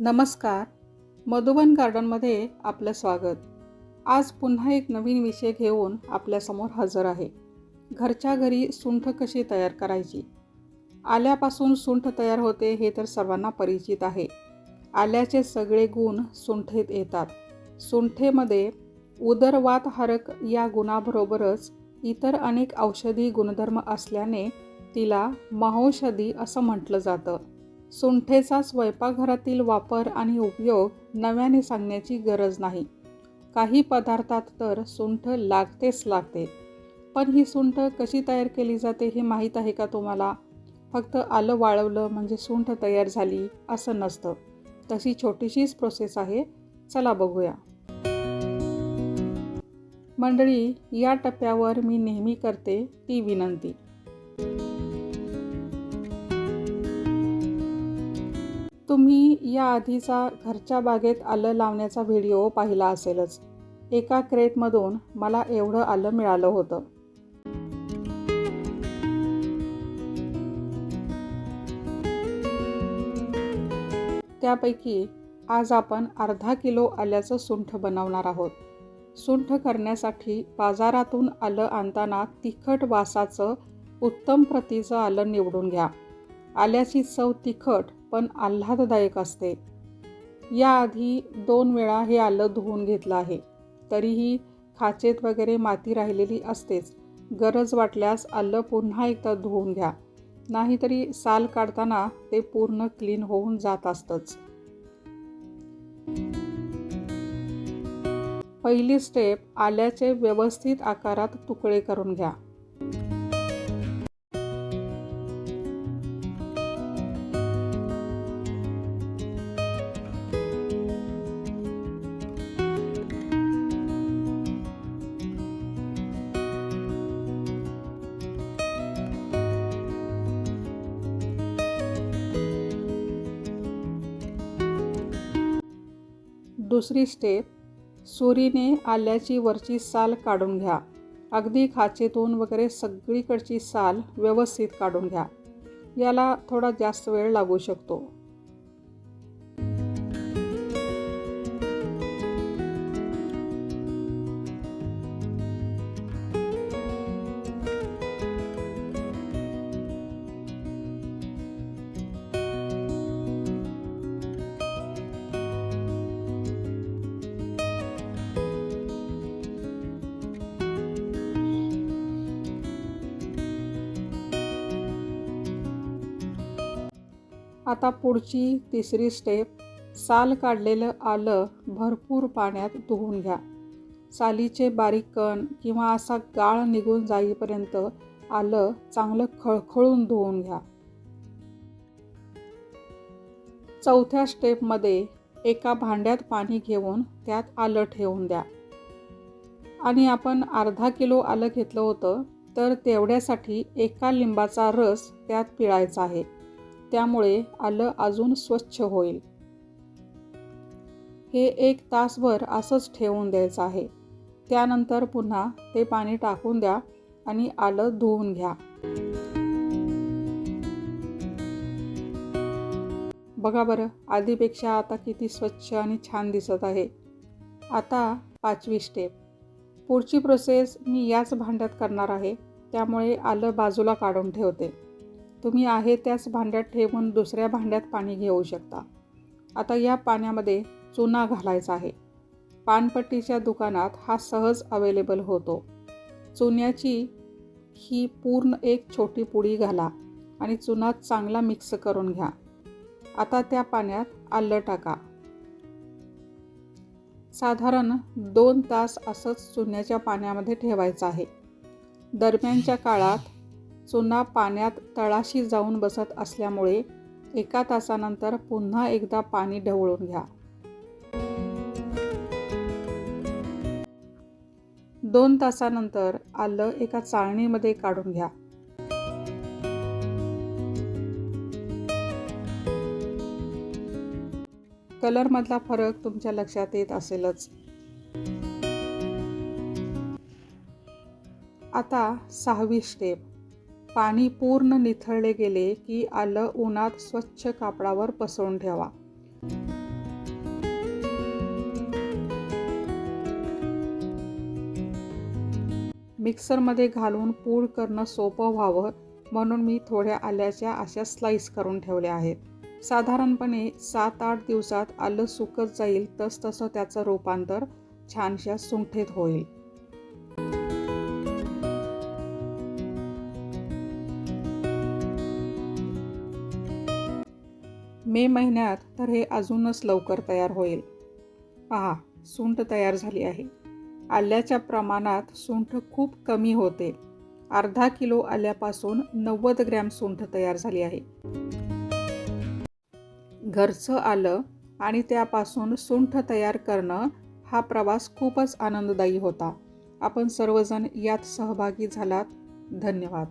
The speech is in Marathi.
नमस्कार. मधुबन गार्डनमध्ये आपलं स्वागत. आज पुन्हा एक नवीन विषय घेऊन आपल्यासमोर हजर आहे. घरच्या घरी सुंठ कशी तयार करायची? आल्यापासून सुंठ तयार होते हे तर सर्वांना परिचित आहे. आल्याचे सगळे गुण सुंठेत येतात. सुंठेमध्ये उदरवातहारक या गुणाबरोबरच इतर अनेक औषधी गुणधर्म असल्याने तिला महौषधी असं म्हटलं जातं. सुंठेचा स्वयंपाकघरातील वापर आणि उपयोग नव्याने सांगण्याची गरज नाही. काही पदार्थात तर सुंठ लागतेच लागते. पण ही सुंठ कशी तयार केली जाते हे माहीत आहे का तुम्हाला? फक्त आलं वाळवलं म्हणजे सुंठ तयार झाली असं नसतं. तशी छोटीशीच प्रोसेस आहे. चला बघूया. मंडळी या टप्प्यावर मी नेहमी करते ती विनंती. तुम्ही या आधीचा घरच्या बागेत आलं लावण्याचा व्हिडिओ पाहिला असेलच. एका क्रेटमधून मला एवढं आलं मिळालं होतं. त्यापैकी आज आपण अर्धा किलो आल्याचं सुंठ बनवणार आहोत. सुंठ करण्यासाठी बाजारातून आलं आणताना तिखट वासाचं उत्तम प्रतीचं आलं निवडून घ्या. आल्याची चव तिखट पण आल्हाददायक असते. याआधी दोन वेळा हे आलं धुवून घेतलं आहे. तरीही खाचेत वगैरे माती राहिलेली असतेच. गरज वाटल्यास आलं पुन्हा एकदा धुवून घ्या. नाहीतरी साल काढताना ते पूर्ण क्लीन होऊन जात असतंच. पहिली स्टेप आल्याचे व्यवस्थित आकारात तुकडे करून घ्या. दुसरी स्टेप सुरीने आल्याची वरची साल काढून घ्या. अगदी खाचेतून वगैरे सगळीकडची साल व्यवस्थित काढून घ्या. याला थोडा जास्त वेळ लागू शकतो. आता पुढची तिसरी स्टेप साल काढलेलं आलं भरपूर पाण्यात धुवून घ्या. सालीचे बारीक कण किंवा असा गाळ निघून जाईपर्यंत आलं चांगलं खळखळून धुवून घ्या. चौथ्या स्टेपमध्ये एका भांड्यात पाणी घेऊन त्यात आलं ठेवून द्या. आणि आपण अर्धा किलो आलं घेतलं होतं तर तेवढ्यासाठी एका लिंबाचा रस त्यात पिळायचा आहे. त्यामुळे आलं अजून स्वच्छ होईल. हे एक तासभर असंच ठेवून द्यायचं आहे. त्यानंतर पुन्हा ते पाणी टाकून द्या आणि आलं धुवून घ्या. बघा बरं आधीपेक्षा आता किती स्वच्छ आणि छान दिसत आहे. आता पाचवी स्टेप पुढची प्रोसेस मी याच भांड्यात करणार आहे. त्यामुळे आलं बाजूला काढून ठेवते. तुम्ही आहे त्याच भांड्यात ठेवून दुसऱ्या भांड्यात पाणी घेऊ शकता. आता या पाण्यामध्ये चुना घालायचा आहे. पानपट्टीच्या दुकानात हा सहज अवेलेबल होतो. चुन्याची ही पूर्ण एक छोटी पुडी घाला आणि चुना चांगला मिक्स करून घ्या. आता त्या पाण्यात आलं टाका. साधारण दोन तास असंच चुन्याच्या पाण्यामध्ये ठेवायचं आहे. दरम्यानच्या काळात चुना पाण्यात तळाशी जाऊन बसत असल्यामुळे एका तासानंतर पुन्हा एकदा पाणी ढवळून घ्या. दोन तासानंतर आलं एका चाळणीमध्ये काढून घ्या. कलरमधला फरक तुमच्या लक्षात येत असेलच. आता सहावी स्टेप पाणी पूर्ण निथळले गेले की आलं उन्हात स्वच्छ कापडावर पसरून ठेवा. मिक्सरमध्ये घालून पूर करणं सोपं व्हावं म्हणून मी थोड्या आल्याच्या अशा स्लाईस करून ठेवल्या आहेत. साधारणपणे सात आठ दिवसात आलं सुकत जाईल तसतसं त्याचं रूपांतर छानशा सुंठेत होईल. मे महिन्यात तर हे अजूनच लवकर तयार होईल. पहा सुंठ तयार झाली आहे. आल्याच्या प्रमाणात सुंठ खूप कमी होते. अर्धा किलो आल्यापासून नव्वद ग्रॅम सुंठ तयार झाली आहे. घरचं आलं आणि त्यापासून सुंठ तयार करणं हा प्रवास खूपच आनंददायी होता. आपण सर्वजण यात सहभागी झालात. धन्यवाद.